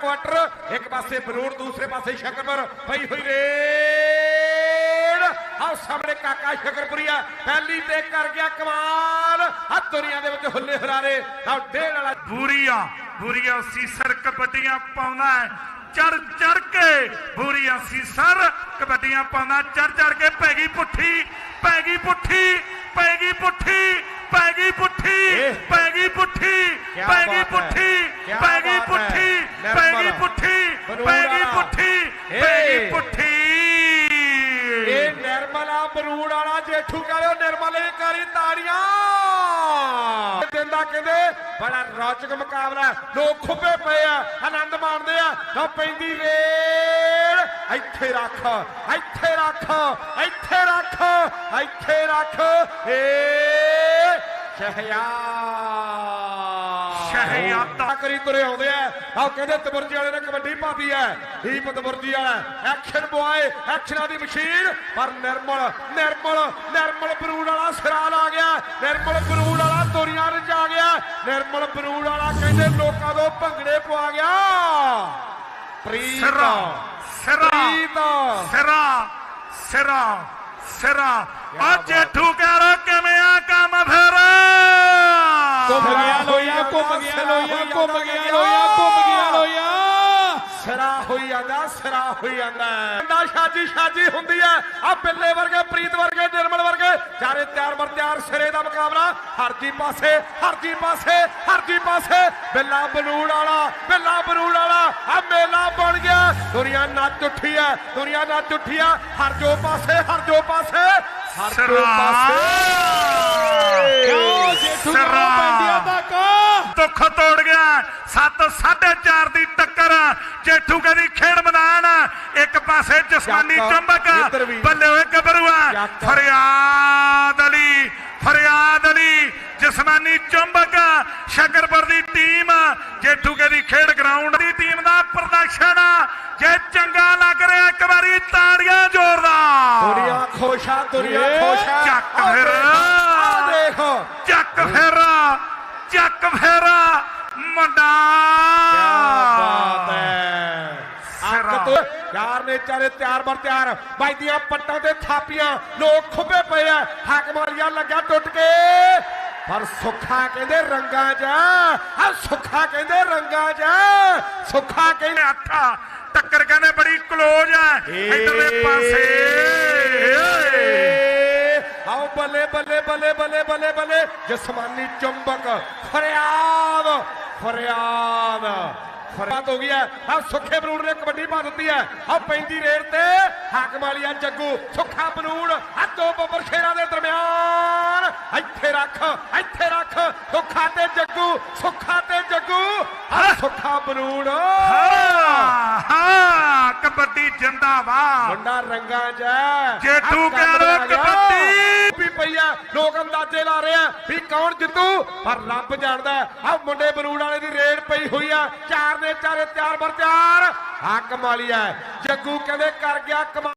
Quarter ਇੱਕ ਪਾਸੇ ਬਰੂੜ ਦੂਸਰੇ ਪਾਸੇ ਸ਼ਕਰਪੁਰ। ਪਈ ਹੋਈ ਰੇਡ। ਆਹ ਸਾਹਮਣੇ ਕਾਕਾ ਸ਼ਕਰਪੁਰੀਆ ਪਹਿਲੀ ਤੇ ਕਰ ਗਿਆ ਕਮਾਲ। ਆ ਦੁਨੀਆ ਦੇ ਵਿੱਚ ਹੁੱਲੇ ਹੁਰਾਰੇ। ਆਹ ਡੇਢ ਵਾਲਾ ਬੂਰੀਆ ਬੂਰੀਆ ਸੀਸਰ ਕਬੱਡੀਆਂ ਪਾਉਂਦਾ ਹੈ। ਚੜ ਚੜ ਕੇ ਬੂਰੀਆ ਸੀਸਰ ਕਬੱਡੀਆਂ ਪਾਉਂਦਾ ਚੜ ਚੜ ਕੇ ਪੈ ਗਈ ਪੁੱਠੀ ਪੈ ਗਈ ਪੁੱਠੀ ਪੈ ਗਈ ਪੁੱਠੀ ਪੈ ਗਈ ਪੁੱਠੀ। ਪੈ ਗਈ ਪੁੱਠੀ। ਕਿਆ ਪੈ ਗਈ ਬਾਤ ਹੈ, ਪੁੱਠੀ ਕਿਆ ਪੈ ਗਈ ਬਾਤ ਹੈ। ਪੁੱਠੀ ਪੈ ਗਈ ਨਿਰਮਲ, ਪੁੱਠੀ ਬਨੂੜ ਪੈ ਗਈ ਵਾਲਾ। ਪੁੱਠੀ ਪੈ ਗਈ ਇਹ। ਪੁੱਠੀ ਇਹ ਨਿਰਮਲਾ ਬਰੂੜ ਵਾਲਾ ਜੇਠੂ ਕਹਿੰਦੇ ਨਿਰਮਲ ਕਰੀ ਤਾੜੀਆਂ ਦਿੰਦਾ ਕਹਿੰਦੇ ਬੜਾ ਰੌਚਕ ਮੁਕਾਬਲਾ। ਲੋਕ ਖੁੱਬੇ ਪਏ ਆ ਆਨੰਦ ਮਾਣਦੇ ਆ ਤਾਂ ਪੈਂਦੀ ਰੇਡ ਇੱਥੇ ਰੱਖ ਇੱਥੇ ਰੱਖ ਇੱਥੇ ਰੱਖ ਇੱਥੇ ਰੱਖ ਏ ਸ਼ਹਿਆ ਸ਼ਹਿਜ਼ਾਦਾ। ਕਰੀ ਤੁਰੇ ਆਉਂਦੇ ਆ। ਆਹ ਕਹਿੰਦੇ ਤਬਰਜੀ ਵਾਲੇ ਨੇ ਕਬੱਡੀ ਪਾਤੀ ਹੈ ਦੀਪ ਤਬਰਜੀ ਵਾਲਾ। ਐਕਸ਼ਨ ਬੁਆਏ ਐਕਸ਼ਨਾਂ ਦੀ ਮਸ਼ੀਨ ਪਰ ਨਿਰਮਲ ਨਿਰਮਲ ਨਿਰਮਲ ਬਰੂੜ ਵਾਲਾ ਸਿਰਾਲ ਆ ਗਿਆ। ਨਿਰਮਲ ਬਰੂੜ ਵਾਲਾ ਦੁਨੀਆ ਰਜਾ ਗਿਆ। ਨਿਰਮਲ ਬਰੂੜ ਵਾਲਾ ਕਹਿੰਦੇ ਲੋਕਾਂ ਤੋਂ ਭੰਗੜੇ ਪਵਾ ਗਿਆ। ਪ੍ਰੀਤ ਸਿਰਾ ਸਿਰਾ ਸਿਰਾ ਸਿਰਾ ਸਿਰਾ। ਆ ਜੇਠੂ ਕਹਿ ਕਿਵੇਂ ਆ ਕੰਮ ਫਿਰ? ਘੁੰਮ ਗਿਆ ਲੋਇਆ ਘੁੰਮ ਗਿਆ ਲੋਇਆ ਘੁੰਮ ਗਿਆ। ਲੋਇਆ ਸਿਰਾ ਹੋਈ ਜਾਂਦਾ ਸਿਰਾ ਹੋਈ ਜਾਂਦਾ। ਦਾ ਸ਼ਾਜੀ ਸ਼ਾਜੀ ਹੁੰਦੀ ਹੈ। ਆ ਬਿੱਲੇ ਵਰਗੇ ਪ੍ਰੀਤ ਵਰਗੇ ਨਿਰਮਲ ਵਰਗੇ ਚਾਰੇ ਤਿਆਰ ਬਰ ਤਿਆਰ ਸਿਰੇ ਦਾ ਮੁਕਾਬਲਾ। ਹਰਜੀ ਪਾਸੇ ਹਰਜੀ ਪਾਸੇ ਹਰਜੀ ਪਾਸੇ। ਬਿੱਲਾ ਬਲੂੜ ਵਾਲਾ ਬਿੱਲਾ ਬਲੂੜ ਵਾਲਾ। ਆ ਮੇਲਾ ਬਣ ਗਿਆ। ਦੁਨੀਆ ਨੱਚ ਉੱਠੀ ਹੈ ਦੁਨੀਆ ਨੱਚ ਉੱਠੀ ਹੈ। ਹਰ ਜੋ ਪਾਸੇ ਹਰ ਜੋ ਪਾਸੇ ਹਰ ਜੋ ਪਾਸੇ। ਕਿਉਂ? ਜੇਠੂ ਸਿਰਾ। ਦੁੱਖ ਤੋੜ ਗਿਆ। 7 4.5 ਦੀ ਟੱਕਰ। ਜੇਠੂ ਕਹਿੰਦੀ ਖੇਡ ਮੈਦਾਨ। ਇੱਕ ਪਾਸੇ ਜਸਮਾਨੀ ਚੁੰਬਕ। ਬੱਲੇ ਹੋਏ ਚੱਕ। ਫਰਿਆਦ ਅਲੀ ਫਰਿਆਦ ਅਲੀ। ਜਸਮਾਨੀ ਚੁੰਬਕ। ਸ਼ਕਰਪੁਰ ਦੀ ਟੀਮ। ਜੇਠੂ ਕਹਿੰਦੀ ਖੇਡ ਗਰਾਊਂਡ ਦੀ ਟੀਮ ਦਾ ਪ੍ਰਦਰਸ਼ਨ। ਜੇ ਚੰਗਾ ਲੱਗ ਰਿਹਾ ਇੱਕ ਵਾਰੀ ਤਾੜੀਆਂ ਜ਼ੋਰਦਾਰ। ਦੁਨੀਆ ਖੁਸ਼ ਆ ਦੁਨੀਆ ਖੁਸ਼। ਆ ਚੱਕ ਫਿਰ। ਆਹ ਦੇਖ। ਚੱਕ ਫੇਰਾ। ਚੱਕ ਫੇਰਾ ਮੁੰਡਾ। ਕਿਆ ਬਾਤ ਹੈ। ਅੱਗ ਤੋਂ ਯਾਰ ਨੇ ਚਾਰੇ ਤਿਆਰ ਬਰ ਤਿਆਰ। ਵੱਜਦੀਆਂ ਪੱਟਾਂ ਤੇ ਥਾਪੀਆਂ। ਲੋਕ ਖੁੱਬੇ ਪਏ ਆ। ਹਾਕਮ ਵਾਲੀਆ ਲੱਗਾ ਟੁੱਟ ਕੇ। ਪਰ ਸੁੱਖਾ ਕਹਿੰਦੇ ਰੰਗਾਂ 'ਚ ਆ। ਸੁੱਖਾ ਕਹਿੰਦੇ ਰੰਗਾਂ 'ਚ ਸੁੱਖਾ ਕਹਿੰਦੇ ਆਠਾ ਟੱਕਰ ਕਹਿੰਦੇ ਬੜੀ ਕਲੋਜ਼ ਹੈ। ਇਧਰਲੇ ਪਾਸੇ। ਬੱਲੇ ਬੱਲੇ ਬੱਲੇ ਬੱਲੇ ਬੱਲੇ ਬੱਲੇ ਜਸਮਾਨੀ ਚੁੰਬਕ ਫਰਿਆਦ ਫਰਿਆਦ ਫਰਿਆਦ ਹੋ ਗਿਆ ਆ ਸੁੱਖੇ ਬਰੂੜ ਨੇ ਕਬੱਡੀ ਪਾ ਦਿੱਤੀ ਹੈ ਆ ਪੈਂਦੀ ਰੇਡ ਤੇ ਹਾਕਮ ਵਾਲੀਆ ਜੱਗੂ ਸੁੱਖਾ ਬਰੂੜ ਆ ਦੋ ਬੱਬਰ ਸ਼ੇਰਾਂ ਦੇ ਦਰਮਿਆਨ ਇੱਥੇ ਰੱਖ ਇੱਥੇ ਰੱਖ ਸੁੱਖਾ ਤੇ ਜੱਗੂ ਸੁੱਖਾ ਤੇ ਜੱਗੂ ਆ ਸੁੱਖਾ ਬਰੂੜ ਹਾਂ ਹਾਂ ਕਬੱਡੀ ਜਿੰਦਾਬਾਦ ਮੁੰਡਾ ਰੰਗਾਂ ਹੈ। ਜੇਠੂ ਕਹਿ ਗਿਆ। ਕਬੱਡੀ। ਪਈ ਆ। ਲੋਕ ਅੰਦਾਜ਼ੇ ਲਾ ਰਹੇ ਆ ਵੀ ਕੌਣ ਜਿੱਤੂ, ਪਰ ਰੱਬ ਜਾਣਦਾ ਆ ਮੁੰਡੇ ਬਰੂੜ ਵਾਲੇ ਦੀ ਰੇਡ ਪਈ ਹੋਈ ਆ। ਚਾਰ ਨੇ ਚਾਰੇ ਤਿਆਰ ਬਰ ਤਿਆਰ। ਆ ਕਮਾਲੀ ਆ। ਜੱਗੂ ਕਹਿੰਦੇ, ਕਰ ਗਿਆ ਕਮਾ